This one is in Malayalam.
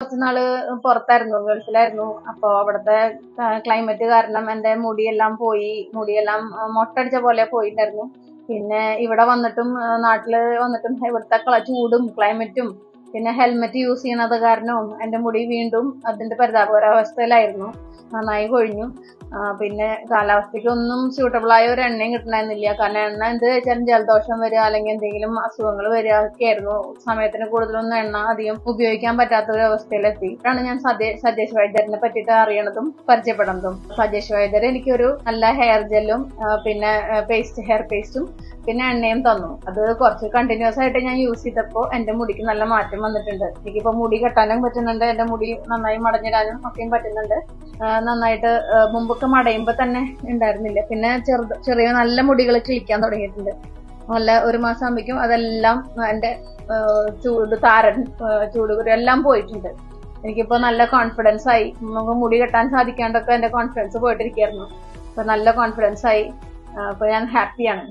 കുറച്ച് നാൾ പുറത്തായിരുന്നു ഗൾഫിലായിരുന്നു. അപ്പൊ അവിടുത്തെ ക്ലൈമറ്റ് കാരണം എന്റെ മുടിയെല്ലാം പോയി മുടിയെല്ലാം മൊട്ടടിച്ച പോലെ പോയിട്ടുണ്ടായിരുന്നു പിന്നെ ഇവിടെ വന്നിട്ടും നാട്ടിൽ വന്നിട്ടും ഇവിടുത്തെ ചൂടും ക്ലൈമറ്റും പിന്നെ ഹെൽമെറ്റ് യൂസ് ചെയ്യണത് കാരണവും എന്റെ മുടി വീണ്ടും അതിന്റെ പരിതാപകരാവസ്ഥയിലായിരുന്നു. നന്നായി കൊഴിഞ്ഞു. പിന്നെ കാലാവസ്ഥയ്ക്കൊന്നും സ്യൂട്ടബിൾ ആയ ഒരു എണ്ണയും കിട്ടണമെന്നില്ല കാരണം എണ്ണ എന്ത് വെച്ചാലും ജലദോഷം വരിക അല്ലെങ്കിൽ എന്തെങ്കിലും അസുഖങ്ങൾ വരിക ഒക്കെ ആയിരുന്നു സമയത്തിന് കൂടുതലൊന്നും എണ്ണ അധികം ഉപയോഗിക്കാൻ പറ്റാത്ത ഒരു അവസ്ഥയിലെത്തി. ആണ് ഞാൻ സജേ സജേഷ് വൈദ്യറിനെ പറ്റിയിട്ട് അറിയണതും പരിചയപ്പെടുന്നതും. സജേഷ് വൈദ്യർ എനിക്കൊരു നല്ല ഹെയർ ജെല്ലും പിന്നെ പേസ്റ്റ് ഹെയർ പേസ്റ്റും പിന്നെ എണ്ണയും തന്നു. അത് കുറച്ച് കണ്ടിന്യൂസ് ആയിട്ട് ഞാൻ യൂസ് ചെയ്തപ്പോൾ എന്റെ മുടിക്ക് നല്ല മാറ്റം വന്നിട്ടുണ്ട്. എനിക്കിപ്പോ മുടി കെട്ടാനും പറ്റുന്നുണ്ട്. എന്റെ മുടി നന്നായി മടഞ്ഞിടാനും ഒക്കെയും പറ്റുന്നുണ്ട്. നന്നായിട്ട് മുമ്പൊക്കെ മടയുമ്പോ തന്നെ ഉണ്ടായിരുന്നില്ല. പിന്നെ ചെറുത് ചെറിയ നല്ല മുടികൾ കിളിക്കാൻ തുടങ്ങിയിട്ടുണ്ട്. നല്ല ഒരു മാസം ആകുമ്പോഴേക്കും അതെല്ലാം എന്റെ ചൂട് താരൻ ചൂടുകുരു എല്ലാം പോയിട്ടുണ്ട്. എനിക്കിപ്പോ നല്ല കോൺഫിഡൻസ് ആയി. നമുക്ക് മുടി കെട്ടാൻ സാധിക്കാണ്ടൊക്കെ എന്റെ കോൺഫിഡൻസ് പോയിട്ടിരിക്കുകയായിരുന്നു. അപ്പൊ നല്ല കോൺഫിഡൻസ് ആയി. അപ്പൊ ഞാൻ ഹാപ്പിയാണ്